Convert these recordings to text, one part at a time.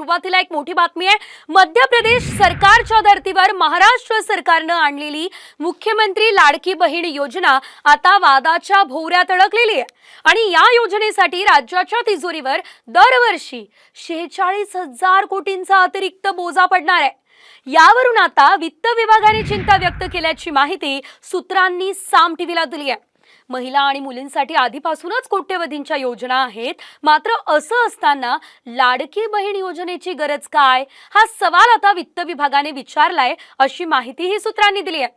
सुरुवातीला एक मोठी बातमी आहे. मध्य प्रदेश सरकारच्या धर्तीवर महाराष्ट्र सरकारनं आणलेली मुख्यमंत्री लाडकी बहीण योजना आता वादाच्या भोवऱ्यात अडकलेली आहे. आणि या योजनेसाठी राज्याच्या तिजोरीवर दरवर्षी शेहेचाळीस हजार कोटींचा अतिरिक्त बोजा पडणार आहे. यावरून आता वित्त विभागाने चिंता व्यक्त केल्याची माहिती सूत्रांनी साम टीव्हीला दिली आहे. महिला आणि मुलींसाठी आधीपासूनच कोट्यवधींच्या योजना आहेत. मात्र असं असताना लाडकी बहीण योजनेची गरज काय? हा सवाल आता वित्त विभागाने विचारलाय अशी माहितीही सूत्रांनी दिली आहे.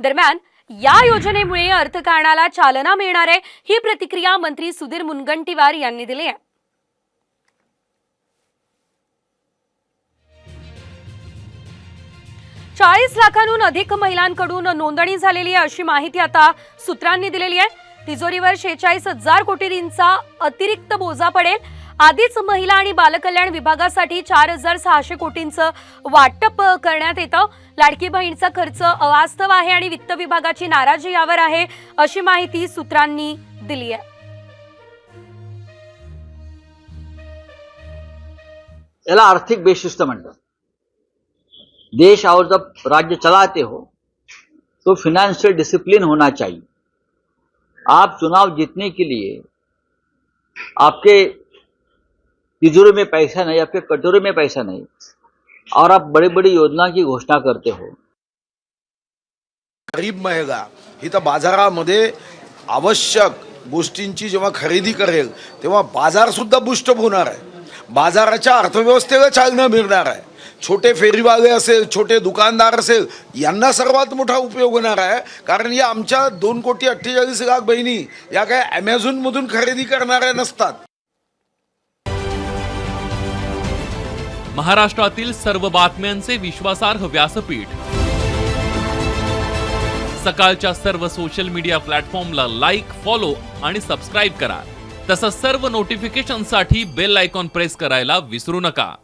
दरम्यान या योजनेमुळे अर्थकारणाला चालना मिळणार आहे ही प्रतिक्रिया मंत्री सुधीर मुनगंटीवार यांनी दिली आहे. चाळीस लाखांहून अधिक महिलांकडून नोंदणी झालेली आहे अशी माहिती आता सूत्रांनी दिलेली आहे. तिजोरीवर शेहेचाळीस हजार कोटींचा अतिरिक्त बोजा पडेल. आधीच महिला आणि बालकल्याण विभागासाठी चार हजार सहाशे कोटींचं वाटप करण्यात येतं. लाडकी बहीणचा खर्च अवास्तव आहे आणि वित्त विभागाची नाराजी यावर आहे अशी माहिती सूत्रांनी दिली आहे. याला आर्थिक बेशिस्त म्हणतात. देश और जब राज्य चलाते हो तो फिनेंशियल डिसिप्लिन होना चाहिए। आप चुनाव जीतने के लिए आपके तिजोरी में पैसा नहीं आपके कटोरे में पैसा नहीं और आप बड़ी बड़ी योजना की घोषणा करते हो। गरीब महिला ही तर बाजारामध्ये आवश्यक गोष्टींची जेव्हा खरेदी करेल तेव्हा बाजार सुद्धा बुस्टअप होणार आहे. बाजाराच्या अर्थव्यवस्थेला चालना मिळणार आहे. छोटे फेरीवाले असेल छोटे दुकानदार असेल यांना सर्वात मोठा उपयोग होणार आहे. कारण या आमच्या दोन कोटी अठ्ठेचाळीस लाख बहिणी या काय ॲमेझॉनमधून खरेदी करणाऱ्या नसतात. महाराष्ट्रातील सर्व बातम्यांचे विश्वासार्ह व्यासपीठ. सकाळच्या सर्व सोशल मीडिया प्लॅटफॉर्मला लाईक फॉलो आणि सबस्क्राईब करा. तसंच सर्व नोटिफिकेशनसाठी बेल आयकॉन प्रेस करायला विसरू नका.